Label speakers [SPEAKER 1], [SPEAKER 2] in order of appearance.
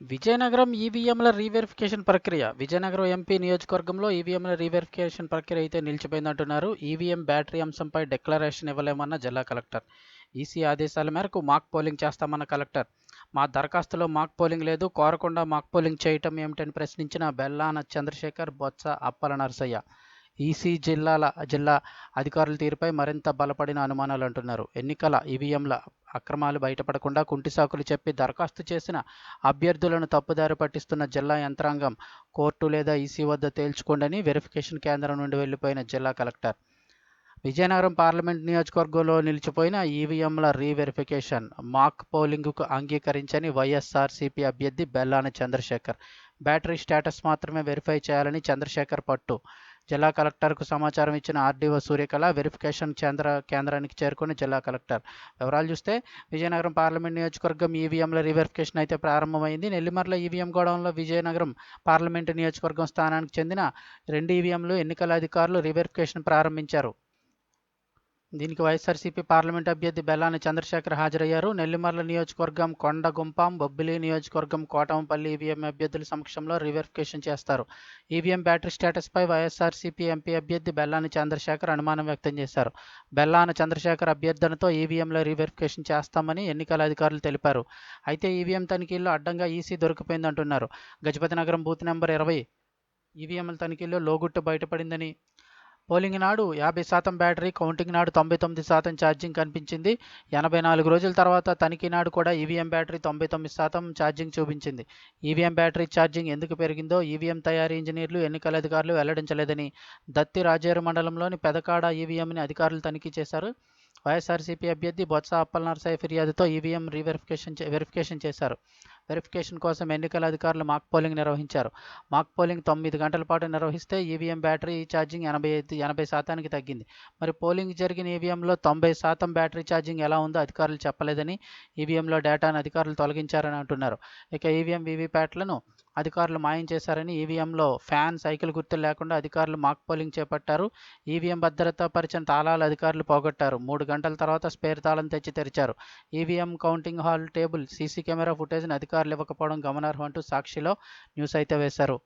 [SPEAKER 1] విజయనగరం ఈవీఎంల రీవెరిఫికేషన్ ప్రక్రియ. విజయనగరం ఎంపీ నియోజకవర్గంలో ఈవీఎంల రీవెరిఫికేషన్ ప్రక్రియ అయితే నిలిచిపోయిందంటున్నారు. ఈవీఎం బ్యాటరీ అంశంపై డిక్లరేషన్ ఇవ్వలేమన్న జిల్లా కలెక్టర్. ఈసీ ఆదేశాల మేరకు మాక్ పోలింగ్ చేస్తామన్న కలెక్టర్. మా దరఖాస్తులో మాక్ పోలింగ్ లేదు. కోరకుండా మాక్ పోలింగ్ చేయటం ఏమిటని ప్రశ్నించిన బెల్లాన చంద్రశేఖర్ బొత్స అప్పల నరసయ్య. ఈసీ జిల్లాల జిల్లా అధికారుల తీరుపై మరింత బలపడిన అనుమానాలు అంటున్నారు. ఎన్నికల ఈవీఎంల అక్రమాలు బయటపడకుండా కుంటి సాకులు చెప్పి దరఖాస్తు చేసిన అభ్యర్థులను తప్పుదారి పట్టిస్తున్న జిల్లా యంత్రాంగం కోర్టు లేదా ఈసీ వద్ద తేల్చుకోండని వెరిఫికేషన్ కేంద్రం నుండి వెళ్ళిపోయిన జిల్లా కలెక్టర్. విజయనగరం పార్లమెంట్ నియోజకవర్గంలో నిలిచిపోయిన ఈవీఎంల రీవెరిఫికేషన్ మాక్ పోలింగ్కు అంగీకరించని వైఎస్ఆర్సీపీ అభ్యర్థి బెల్లాన చంద్రశేఖర్. బ్యాటరీ స్టేటస్ మాత్రమే వెరిఫై చేయాలని చంద్రశేఖర్ పట్టు జిల్లా కలెక్టర్కు సమాచారం ఇచ్చిన ఆర్డీఓ సూర్యకళ వెరిఫికేషన్ కేంద్ర కేంద్రానికి చేరుకుని జిల్లా కలెక్టర్. వివరాలు చూస్తే విజయనగరం పార్లమెంట్ నియోజకవర్గం ఈవీఎంల రీవెరిఫికేషన్ అయితే ప్రారంభమైంది. నెల్లిమర్ల ఈవీఎం గోడౌన్లో విజయనగరం పార్లమెంటు నియోజకవర్గం స్థానానికి చెందిన రెండు ఈవీఎంలు ఎన్నికల అధికారులు రీవెరిఫికేషన్ ప్రారంభించారు. దీనికి వైఎస్ఆర్సీపీ పార్లమెంట్ అభ్యర్థి బెల్లాని చంద్రశేఖర్ హాజరయ్యారు. నెల్లిమర్ల నియోజకవర్గం కొండగుంపాం బొబ్బిలి నియోజకవర్గం కోటంపల్లి ఈవీఎం అభ్యర్థుల సమక్షంలో రివెరిఫికేషన్ చేస్తారు. ఈవీఎం బ్యాటరీ స్టేటస్పై వైఎస్ఆర్సీపీ ఎంపీ అభ్యర్థి బెల్లాని చంద్రశేఖర్ అనుమానం వ్యక్తం చేశారు. బెల్లాన చంద్రశేఖర్ అభ్యర్థనతో ఈవీఎంలో రీవెరిఫికేషన్ చేస్తామని ఎన్నికల అధికారులు తెలిపారు. అయితే ఈవీఎం తనిఖీల్లో అడ్డంగా ఈసీ దొరికిపోయిందంటున్నారు. గజపతి నగరం బూత్ నెంబర్ ఇరవై. ఈవీఎంల తనిఖీల్లో లోగుట్టు బయటపడిందని పోలింగ్ నాడు యాభై శాతం బ్యాటరీ కౌంటింగ్ నాడు తొంభై తొమ్మిది శాతం ఛార్జింగ్ కనిపించింది. ఎనభై నాలుగు రోజుల తర్వాత తనిఖీ నాడు కూడా ఈవీఎం బ్యాటరీ తొంభై తొమ్మిది శాతం ఛార్జింగ్ చూపించింది. ఈవీఎం బ్యాటరీ ఛార్జింగ్ ఎందుకు పెరిగిందో ఈవీఎం తయారీ ఇంజనీర్లు ఎన్నికల అధికారులు వెల్లడించలేదని దత్తి రాజేరు మండలంలోని పెదకాడ ఈవీఎంని అధికారులు తనిఖీ చేశారు. వైఎస్ఆర్సీపీ అభ్యర్థి బొత్స అప్పల్ ఫిర్యాదుతో ఈవీఎం రీవెరిఫికేషన్ వెరిఫికేషన్ చేశారు. వెరిఫికేషన్ కోసం ఎన్నికల అధికారులు మాక్ పోలింగ్ నిర్వహించారు. మాక్ పోలింగ్ తొమ్మిది గంటల పాటు నిర్వహిస్తే ఈవీఎం బ్యాటరీ ఛార్జింగ్ ఎనభై ఐదు ఎనభై శాతానికి తగ్గింది. మరి పోలింగ్ జరిగిన ఈవీఎంలో తొంభై శాతం బ్యాటరీ ఛార్జింగ్ ఎలా ఉందో అధికారులు చెప్పలేదని ఈవీఎంలో డేటాను అధికారులు తొలగించారని అంటున్నారు. ఇక ఈవీఎం వీవీప్యాట్లను అధికారులు మాయం చేశారని ఈవీఎంలో ఫ్యాన్ సైకిల్ గుర్తులు లేకుండా అధికారులు మాక్ పోలింగ్ చేపట్టారు. ఈవీఎం భద్రతా పరిచిన తాళాలు అధికారులు పోగొట్టారు. మూడు గంటల తర్వాత స్పేర్ తాళం తెచ్చి తెరిచారు. EVM counting hall table CC camera ఫుటేజ్ని అధికారులు ఇవ్వకపోవడం గమనార్హం అంటూ సాక్షిలో న్యూస్ అయితే వేశారు.